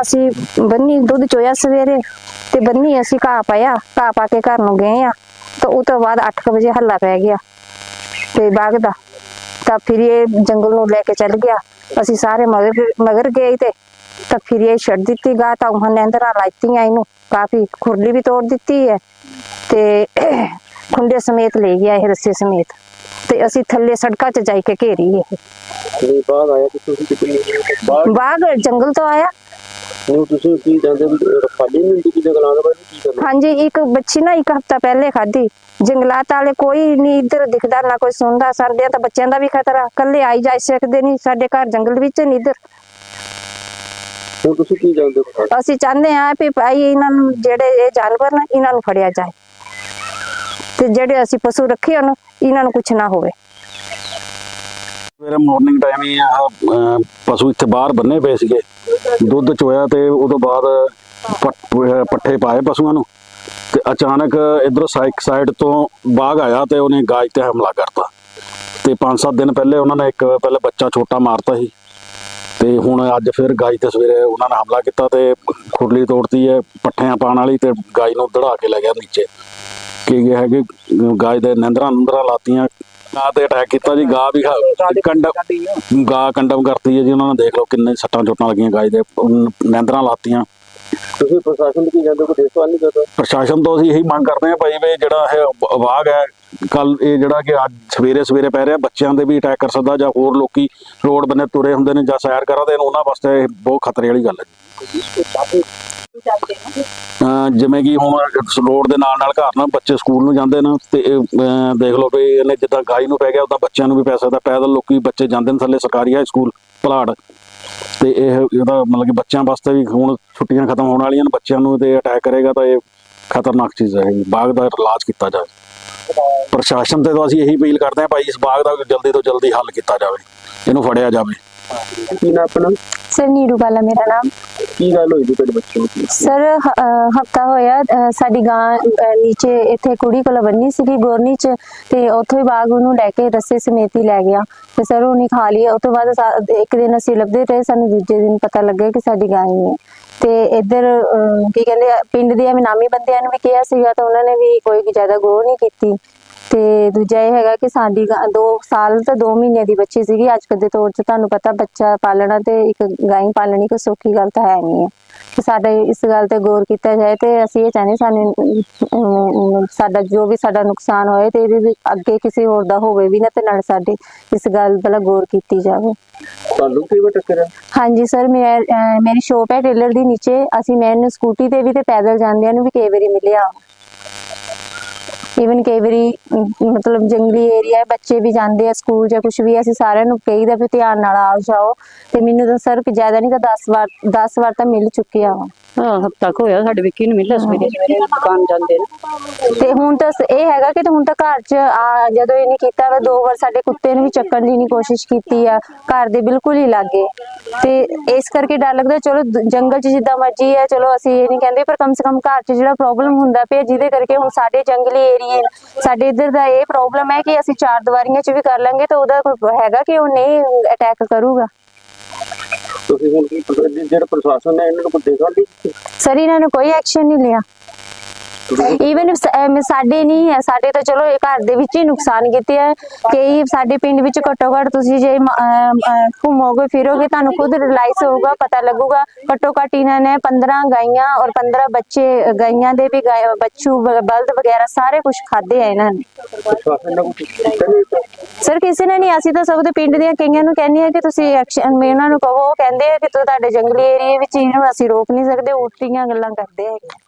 ਅਸੀਂ ਬੰਨੀ ਦੁੱਧ ਚੋਇਆ ਸਵੇਰੇ ਤੇ ਬੰਨੀ ਅਸੀਂ ਘਾਹ ਪਾਇਆ, ਘਾਹ ਪਾ ਕੇ ਘਰ ਨੂੰ ਗਏ ਆ। ਤਾਂ ਉਹ ਤੋਂ ਬਾਅਦ 8 ਵਜੇ ਹੱਲਾ ਪੈ ਗਿਆ। ਤੇ ਬਾਗ ਦਾ, ਤਾਂ ਫਿਰ ਇਹ ਜੰਗਲ ਨੂੰ ਲੈ ਕੇ ਚੱਲ ਗਿਆ। ਅਸੀਂ ਸਾਰੇ ਮਗਰ ਮਗਰ ਗਏ ਤੇ, ਤਾਂ ਫਿਰ ਇਹ ਛੱਡ ਦਿੱਤੀ ਗਾ ਤਾਂ ਉਹਨਾਂ ਨੇ ਅੰਦਰ ਲਾਈਤੀਆਂ ਇਹਨੂੰ। ਕਾਫੀ ਖੁਰਲੀ ਵੀ ਤੋੜ ਦਿੱਤੀ ਹੈ। ਤੇ ਖੁੰਡੇ ਸਮੇਤ ਲੈ ਗਿਆ ਇਹ ਰੱਸੇ ਸਮੇਤ। ਤੇ ਅਸੀਂ ਥੱਲੇ ਸੜਕਾਂ 'ਚ ਜਾਈ ਕੇ ਘੇਰੀ ਇਹ। ਤੇ ਬਾਅਦ ਆਇਆ ਕਿ ਤੁਸੀਂ ਕਿਤੇ ਬਾਹਰ? ਬਾਗ ਜੰਗਲ ਤੋਂ ਆਇਆ। ਨੂੰ ਤੁਸੀਂ ਕੀ ਜਾਂਦੇ ਵੀ ਖਾਲੀ ਨਹੀਂ ਹੁੰਦੀ ਕਿਤੇ ਗਲਾਂ ਦਾ ਕੀ ਕਰਨਾ? ਹਾਂਜੀ ਇੱਕ ਬੱਚੀ ਨਾ ਇੱਕ ਹਫਤਾ ਪਹਿਲੇ ਖਾਧੀ। ਜੰਗਲਾਤ ਵਾਲੇ ਕੋਈ ਨਹੀਂ ਇੱਧਰ ਦਿਖਦਾ ਨਾ ਕੋਈ ਸੁਣਦਾ। ਸਾਡੇ ਤਾਂ ਬੱਚਿਆਂ ਦਾ ਵੀ ਖਤਰਾ। ਕੱਲੇ ਆਈ ਜਾ ਸਕਦੇ ਨਹੀਂ ਸਾਡੇ ਘਰ ਜੰਗਲ ਵਿੱਚ ਨਹੀਂ ਇੱਧਰ। ਹੁਣ ਤੁਸੀਂ ਕੀ ਜਾਂਦੇ ਹੋ? ਅਸੀਂ ਚਾਹੁੰਦੇ ਹਾਂ ਵੀ ਭਾਈ ਇਹਨਾਂ ਨੂੰ ਜਿਹੜੇ ਇਹ ਜਾਨਵਰ ਨੇ ਇਹਨਾਂ ਨੂੰ ਫੜਿਆ ਜਾਏ। ਤੇ ਜਿਹੜੇ ਅਸੀਂ ਪਸ਼ੂ ਰੱਖੇ ਹਨ ਇਹਨਾਂ ਨੂੰ ਕੁਝ ਨਾ ਹੋਵੇ। ਸਵੇਰੇ ਮਾਰਨਿੰਗ ਟਾਈਮ ਹੀ ਆਹ, ਪਸ਼ੂ ਇੱਥੇ ਬਾਹਰ ਬੰਨੇ ਪਏ ਸੀਗੇ। ਦੁੱਧ ਚੋਇਆ ਤੇ ਉਦੋਂ ਬਾਅਦ ਪੱਠੇ ਪਾਏ ਪਸ਼ੂਆਂ ਨੂੰ। ਤੇ ਅਚਾਨਕ ਇਧਰੋਂ ਸਾਈਕ ਸਾਈਡ ਤੋਂ ਬਾਗ ਆਇਆ ਤੇ ਉਹਨੇ ਗਾਜ ਤੇ ਹਮਲਾ ਕਰਤਾ। ਤੇ 5-7 ਦਿਨ ਪਹਿਲੇ ਉਹਨਾਂ ਨੇ ਇੱਕ ਪਹਿਲੇ ਬੱਚਾ ਛੋਟਾ ਮਾਰਤਾ ਸੀ। ਤੇ ਹੁਣ ਅੱਜ ਫਿਰ ਗਾਜ ਤੇ ਸਵੇਰੇ ਉਹਨਾਂ ਨੇ ਹਮਲਾ ਕੀਤਾ ਤੇ ਖੁਰਲੀ ਤੋੜਤੀ ਹੈ ਪੱਠਿਆਂ ਪਾਣ ਵਾਲੀ ਤੇ ਗਾਜ ਨੂੰ ਦੜਾ ਕੇ ਲੈ ਗਿਆ ਨੀਚੇ। ਕੀ ਇਹ ਹੈ ਕਿ ਗਾਜ ਦੇ ਨਿੰਦਰਾਂ ਨੰਦਰਾਂ ਲਾਤੀਆਂ। ਗਾਂ ਤੇ ਅਟੈਕ ਕੀਤਾ ਜੀ ਗਾਂ ਵੀ ਕੰਡਮ ਗਾਂ ਕੰਡਮ ਕਰਤੀ ਹੈ ਜੀ ਉਹਨਾਂ ਨੇ ਦੇਖ ਲਓ ਕਿੰਨੇ ਸੱਟਾਂ ਚੋਟਾਂ ਲੱਗੀਆਂ ਗਾਜ ਦੇ ਨਿੰਦਰਾਂ ਲਾਤੀਆਂ। ਤੁਸੀਂ ਪ੍ਰਸ਼ਾਸਨ ਕੀ ਜਾਂਦੇ ਕੋਈ ਦੇਖਭਾਲ ਨਹੀਂ ਕਰਦਾ ਪ੍ਰਸ਼ਾਸਨ ਤੋਂ ਅਸੀਂ ਇਹੀ ਮੰਗ ਕਰਦੇ ਹਾਂ ਭਾਈ ਵੀ ਜਿਹੜਾ ਇਹ ਵਾਗ ਹੈ ਕੱਲ ਇਹ ਜਿਹੜਾ ਕਿ ਅੱਜ ਸਵੇਰੇ ਸਵੇਰੇ ਪੈ ਰਿਹਾ ਬੱਚਿਆਂ ਦੇ ਵੀ ਅਟੈਕ ਕਰ ਸਕਦਾ ਜਾਂ ਹੋਰ ਲੋਕੀ ਰੋਡ ਬੰਨੇ ਤੁਰੇ ਹੁੰਦੇ ਨੇ ਜਾਂ ਸੈਰ ਕਰਦੇ ਨੇ ਉਹਨਾਂ ਵਾਸਤੇ ਇਹ ਬਹੁਤ ਖਤਰੇ ਵਾਲੀ ਗੱਲ ਹੈ ਅਹ ਜਿਵੇਂ ਕਿ ਹੁਣ ਰੋਡ ਦੇ ਨਾਲ ਨਾਲ ਘਰ ਨਾਲ ਬੱਚੇ ਸਕੂਲ ਨੂੰ ਜਾਂਦੇ ਨੇ ਤੇ ਇਹ, ਅਹ ਦੇਖ ਲਓ ਵੀ ਇਹਨੇ ਜਿੱਦਾਂ ਗਾਈ ਨੂੰ ਪੈ ਗਿਆ ਉਦਾਂ ਬੱਚਿਆਂ ਨੂੰ ਵੀ ਪੈ ਸਕਦਾ ਪੈਦਲ ਲੋਕੀ ਬੱਚੇ ਜਾਂਦੇ ਨੇ ਥੱਲੇ ਸਰਕਾਰੀ ਹਾਈ ਸਕੂਲ ਭਲਾੜ। ਤੇ ਇਹ ਇਹਦਾ ਮਤਲਬ ਕਿ ਬੱਚਿਆਂ ਵਾਸਤੇ ਵੀ ਹੁਣ ਛੁੱਟੀਆਂ ਖਤਮ ਹੋਣ ਵਾਲੀਆਂ ਨੇ ਬੱਚਿਆਂ ਨੂੰ ਤੇ ਅਟੈਕ ਕਰੇਗਾ ਤਾਂ ਇਹ ਖਤਰਨਾਕ ਚੀਜ਼ ਹੈ ਇਹ ਬਾਗ ਦਾ ਇਲਾਜ ਕੀਤਾ ਜਾਵੇ। ਪ੍ਰਸ਼ਾਸਨ ਤੇ ਤਾਂ ਅਸੀਂ ਇਹੀ ਅਪੀਲ ਕਰਦੇ ਹਾਂ ਭਾਈ ਇਸ ਬਾਗ ਦਾ ਜਲਦੀ ਤੋਂ ਜਲਦੀ ਹੱਲ ਕੀਤਾ ਜਾਵੇ ਇਹਨੂੰ ਫੜਿਆ ਜਾਵੇ। ਕੀ ਨਾ ਆਪਣਾ? ਸਰ ਨੀਰੂ ਵਾਲਾ ਮੇਰਾ ਨਾਮ। ਕੀ ਗੱਲ ਹੋਈ ਜੀ ਤੁਹਾਡੇ ਬੱਚੇ ਨੂੰ? ਸਰ ਹਫਤਾ ਹੋਇਆ ਸਾਡੀ ਗਾਂ ਨੀਚੇ ਇੱਥੇ ਕੁੜੀ ਕੋਲ ਬੰਨੀ ਸੀਗੀ ਗੋਰਨੀ ਚ ਤੇ ਉੱਥੋਂ ਹੀ ਬਾਗ ਉਹਨੂੰ ਲੈ ਕੇ ਰੱਸੇ ਸਮੇਤ ਹੀ ਲੈ ਗਿਆ। ਤੇ ਸਰ ਉਹਨੇ ਖਾ ਲਿਆ ਉਸ ਤੋਂ ਬਾਅਦ ਸਾ- ਇੱਕ ਦਿਨ ਅਸੀਂ ਲੱਭਦੇ ਰਹੇ ਸਾਨੂੰ ਦੂਜੇ ਦਿਨ ਪਤਾ ਲੱਗਿਆ ਕਿ ਸਾਡੀ ਗਾਂ ਹੀ ਹੈ। ਤੇ ਇੱਧਰ ਕੀ ਕਹਿੰਦੇ ਆ, ਪਿੰਡ ਦੇ ਨਾਮੀ ਬੰਦਿਆਂ ਨੂੰ ਵੀ ਕਿਹਾ ਸੀਗਾ ਤਾਂ ਉਹਨਾਂ ਨੇ ਵੀ ਕੋਈ ਜ਼ਿਆਦਾ ਗੌਰ ਨਹੀਂ ਕੀਤੀ। ਤੇ ਦੂਜਾ ਇਹ ਹੈਗਾ ਕਿ ਸਾਡੀ ਗਾਂ 2 ਸਾਲ ਤੇ 2 ਮਹੀਨਿਆਂ ਦੀ ਬੱਚੀ ਸੀਗੀ ਅੱਜ ਕੱਲ੍ਹ ਦੇ ਤੌਰ 'ਚ ਤੁਹਾਨੂੰ ਪਤਾ ਬੱਚਾ ਪਾਲਣਾ ਤੇ ਇੱਕ ਗਾਂ ਪਾਲਣੀ ਕੋਈ ਸੌਖੀ ਗੱਲ ਤਾਂ ਹੈ ਨਹੀਂ ਹੈ। ਤੇ ਸਾਡੇ ਇਸ ਗੱਲ ਤੇ ਗੌਰ ਕੀਤਾ ਜਾਏ ਤੇ ਅਸੀਂ ਇਹ ਚਾਹੁੰਦੇ ਸਾਨੂੰ ਸਾਡਾ ਜੋ ਵੀ ਸਾਡਾ ਨੁਕਸਾਨ ਹੋਏ ਤੇ ਇਹਦੇ ਅੱਗੇ ਕਿਸੇ ਹੋਰ ਦਾ ਹੋਵੇ ਵੀ ਨਾ ਤੇ ਨਾਲ ਸਾਡੇ ਇਸ ਗੱਲ ਦਾ ਗੌਰ ਕੀਤੀ ਜਾਵੇ। ਤੁਹਾਨੂੰ ਕਿਵੇਂ ਟੱਕਰਿਆ ਹਾਂਜੀ ਸਰ ਮੇਰੀ ਸ਼ੋਪ ਹੈ ਟੇਲਰ ਦੀ ਨੀਚੇ। ਅਸੀਂ ਮੈਨੂੰ ਸਕੂਟੀ ਤੇ ਵੀ ਤੇ ਪੈਦਲ ਜਾਂਦਿਆਂ ਨੂੰ ਵੀ ਕਈ ਵਾਰੀ ਮਿਲਿਆ। ਈਵਨ ਕਈ ਵਾਰੀ ਮਤਲਬ ਜੰਗਲੀ ਏਰੀਆ ਹੈ ਬੱਚੇ ਵੀ ਜਾਂਦੇ ਆ ਸਕੂਲ ਜਾਂ ਕੁਝ ਵੀ ਅਸੀਂ ਸਾਰਿਆਂ ਨੂੰ ਕਹੀਦਾ ਵੀ ਧਿਆਨ ਨਾਲ ਆਓ ਜਾਓ। ਤੇ ਮੈਨੂੰ ਤਾਂ ਸਰ ਜ਼ਿਆਦਾ ਨਹੀਂ ਤਾਂ 10 ਵਾਰ 10 ਵਾਰ ਤਾਂ ਮਿਲ ਚੁੱਕਿਆ ਵਾ। ਹਾਂ ਹਫਤਾ ਕੁ ਹੋਇਆ ਸਾਡੇ ਵਿੱਕੀ ਨੂੰ ਮਿਲਿਆ ਸਵੇਰੇ ਸਵੇਰੇ ਦੁਕਾਨ ਜਾਂਦੇ ਨੇ। ਤੇ ਹੁਣ ਤਾਂ ਇਹ ਹੈਗਾ ਕਿ ਹੁਣ ਤਾਂ ਘਰ 'ਚ ਆ ਜਦੋਂ ਇਹਨੇ ਕੀਤਾ ਵਾ ਦੋ ਵਾਰ ਸਾਡੇ ਕੁੱਤੇ ਨੂੰ ਵੀ ਚੱਕਣ ਦੀ ਨਹੀਂ ਕੋਸ਼ਿਸ਼ ਕੀਤੀ ਆ ਘਰ ਦੇ ਬਿਲਕੁਲ ਹੀ ਲਾਗੇ ਤੇ ਇਸ ਕਰਕੇ ਡਰ ਲੱਗਦਾ ਚਲੋ ਜੰਗਲ 'ਚ ਜਿੱਦਾਂ ਮਰਜ਼ੀ ਹੈ ਚਲੋ ਅਸੀਂ ਇਹ ਨਹੀਂ ਕਹਿੰਦੇ ਪਰ ਕਮ ਸੇ ਕਮ ਘਰ 'ਚ ਜਿਹੜਾ ਪ੍ਰੋਬਲਮ ਹੁੰਦਾ ਪਿਆ ਜਿਹਦੇ ਕਰਕੇ ਹੁਣ ਸਾਡੇ ਜੰਗਲੀ ਏਰੀਏ ਸਾਡੇ ਇੱਧਰ ਦਾ ਇਹ ਪ੍ਰੋਬਲਮ ਹੈ ਕਿ ਅਸੀਂ ਚਾਰ ਦੀਵਾਰੀਆਂ 'ਚ ਵੀ ਕਰ ਲਾਂਗੇ ਤਾਂ ਉਹਦਾ ਕੋਈ ਹੈਗਾ ਕਿ ਉਹ ਨਹੀਂ ਅਟੈਕ ਕਰੂਗਾ ਤੁਸੀਂ ਹੁਣ ਕੀ ਜਿਹੜਾ ਪ੍ਰਸ਼ਾਸਨ ਹੈ ਇਹਨਾਂ ਨੂੰ ਕੋਈ ਨਹੀਂ ਕੀਤੀ? ਸਰ ਇਹਨਾਂ ਨੇ ਕੋਈ ਐਕਸ਼ਨ ਨਹੀਂ ਲਿਆ ਈਵਨ ਸਾਡੇ ਨਹੀਂ ਹੈ, ਸਾਡੇ ਤਾਂ ਚਲੋ ਇਹ ਘਰ ਦੇ ਵਿੱਚ ਹੀ ਨੁਕਸਾਨ ਕੀਤੇ ਆ। ਕਈ ਸਾਡੇ ਪਿੰਡ ਵਿੱਚ ਘੱਟੋ ਘੱਟ ਤੁਸੀਂ ਜੇ ਘੁੰਮੋਗੇ, ਫਿਰੋਗੇ, ਤੁਹਾਨੂੰ ਖੁਦ ਰਿਲਾਈਜ਼ ਹੋਊਗਾ, ਪਤਾ ਲੱਗੂਗਾ। ਘੱਟੋ ਘੱਟ ਇਹਨਾਂ ਨੇ 15 ਗਾਈਆਂ ਔਰ 15 ਬੱਚੇ, ਗਾਈਆਂ ਦੇ ਵੀ ਬੱਚੂ ਬਲਦ ਵਗੈਰਾ ਸਾਰੇ ਕੁਝ ਖਾਦੇ ਆ ਇਹਨਾਂ ਨੇ। ਸਰ ਕਿਸੇ ਨੇ ਨਹੀਂ, ਅਸੀਂ ਤਾਂ ਸਭ ਦੇ ਪਿੰਡ ਦੀਆਂ ਕਈਆਂ ਨੂੰ ਕਹਿੰਦੇ ਆ ਕਿ ਤੁਸੀਂ ਐਕਸ਼ਨ ਉਹਨਾਂ ਨੂੰ ਕਹੋ, ਉਹ ਕਹਿੰਦੇ ਆ ਕਿ ਤੁਹਾਡੇ ਜੰਗਲੀ ਏਰੀਏ ਵਿੱਚ ਇਹਨੂੰ ਅਸੀਂ ਰੋਕ ਨਹੀਂ ਸਕਦੇ, ਉਲਟੀਆਂ ਗੱਲਾਂ ਕਰਦੇ ਹੈਗੇ